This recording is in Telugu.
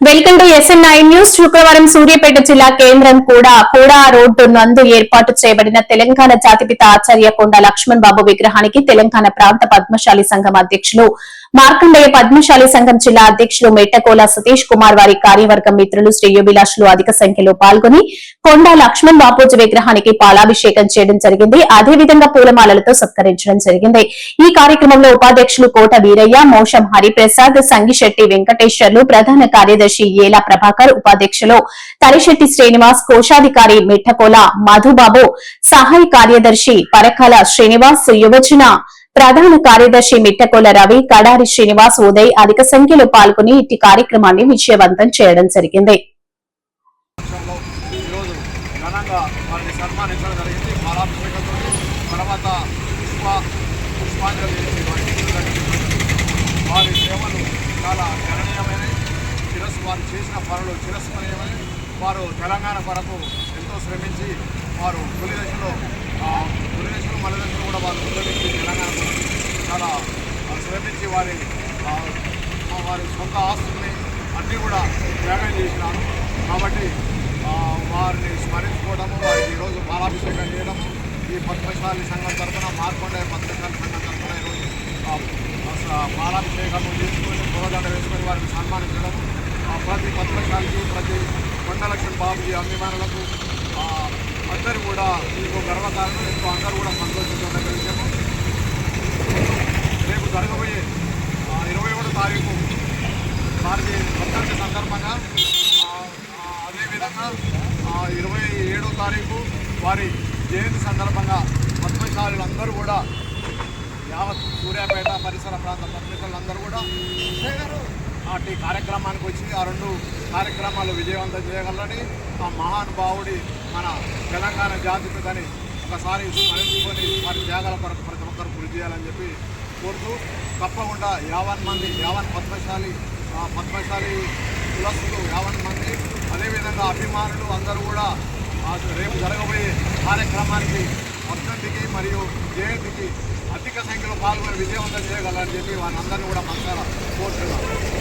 Welcome to SN nine news శుక్రవారం సూర్యాపేట జిల్లా కేంద్రం కూడా కూడా రోడ్డు నందు ఏర్పాటు చేయబడిన తెలంగాణ జాతిపిత ఆచార్య కొండ లక్ష్మణ్ బాబు విగ్రహానికి తెలంగాణ ప్రాంత పద్మశాలి సంఘం అధ్యక్షులు మార్కండేయ పద్మశాలి సంఘం జిల్లా అధ్యక్షులు మెట్టకోల సతీష్ కుమార్ వారి కార్యవర్గం మిత్రులు శ్రేయోభిలాషులు అధిక సంఖ్యలో పాల్గొని కొండ లక్ష్మణ్ బాపూజీ విగ్రహానికి పాలాభిషేకం చేయడం జరిగింది. అదేవిధంగా పూలమాలలతో సత్కరించడం జరిగింది. ఈ కార్యక్రమంలో ఉపాధ్యక్షులు కోట వీరయ్య మోషం హరిప్రసాద్ సంగిశెట్టి వెంకటేశ్వర్లు ప్రధాన కార్యదర్శి ఏలా ప్రభాకర్ ఉపాధ్యక్షులు తరిశెట్టి శ్రీనివాస్ కోశాధికారి మిట్టకోల మధుబాబు సహాయ కార్యదర్శి పరకాల శ్రీనివాస్ యువజన ప్రధాన కార్యదర్శి మిట్టకోల రవి కడారి శ్రీనివాస్ ఉదయ్ అధిక సంఖ్యలో పాల్గొని ఇట్టి కార్యక్రమాన్ని విజయవంతం చేయడం జరిగింది. వారి సేవలు చాలా గణనీయమైనవి వారు చేసిన పనులు చిరస్మరణీయమని వారు తెలంగాణ కొరకు ఎంతో శ్రమించి వారు తొలి దశలో ఆ, తొలి దశలో మల దశలో కూడా వారు ముందుకి తెలంగాణ కొరకు చాలా ఆ, శ్రమించి వారి వారి సొంత ఆస్తుల్ని అన్నీ కూడా త్యాగం చేసినారు కాబట్టి వారిని స్మరించుకోవడము వారికి ఈరోజు బాలాభిషేకం చేయడము ఈ పద్మశాలి సంఘం తరఫున మార్కొండ పద్మశాలి సంఘం తరఫున ఈరోజు ఆ, బాలాభిషేకము చేసుకొని పూలదండ వేసుకొని వారిని సన్మానించడము. ప్రతి పద్మశాలికి ప్రతి కొండలక్ష్మణ్ బాబుజీ అభిమానులకు అందరూ కూడా మీకు గర్వకారణం ఎంతో అందరూ కూడా సంతోషించడం విషయము రేపు జరగబోయే ఆ, ఇరవై ఒకటో తారీఖు వారికి వర్ధంతి సందర్భంగా అదేవిధంగా ఇరవై ఏడో తారీఖు వారి జయంతి సందర్భంగా పద్మశాలులందరూ కూడా యావత్ సూర్యాపేట పరిసర ప్రాంత పత్రికలందరూ కూడా ఈ కార్యక్రమానికి వచ్చి ఆ రెండు కార్యక్రమాలు విజయవంతం చేయగలరని ఆ మహానుభావుడి మన తెలంగాణ జాతిపితని ఒకసారి స్మరించుకొని వారి త్యాగాల కొరకు ప్రతి ఒక్కరు కృషి చేయాలని చెప్పి కోరుతూ తప్పకుండా యావన్ మంది యావన్ పద్మశాలి పద్మశాలి కులస్తులు యావన్ మంది. అదేవిధంగా అభిమానులు అందరూ కూడా రేపు జరగబోయే కార్యక్రమానికి వర్ధంతికి మరియు జయంతికి అధిక సంఖ్యలో పాల్గొని విజయవంతం చేయగలరని చెప్పి వారందరినీ కూడా మనసారా కోరుతున్నాను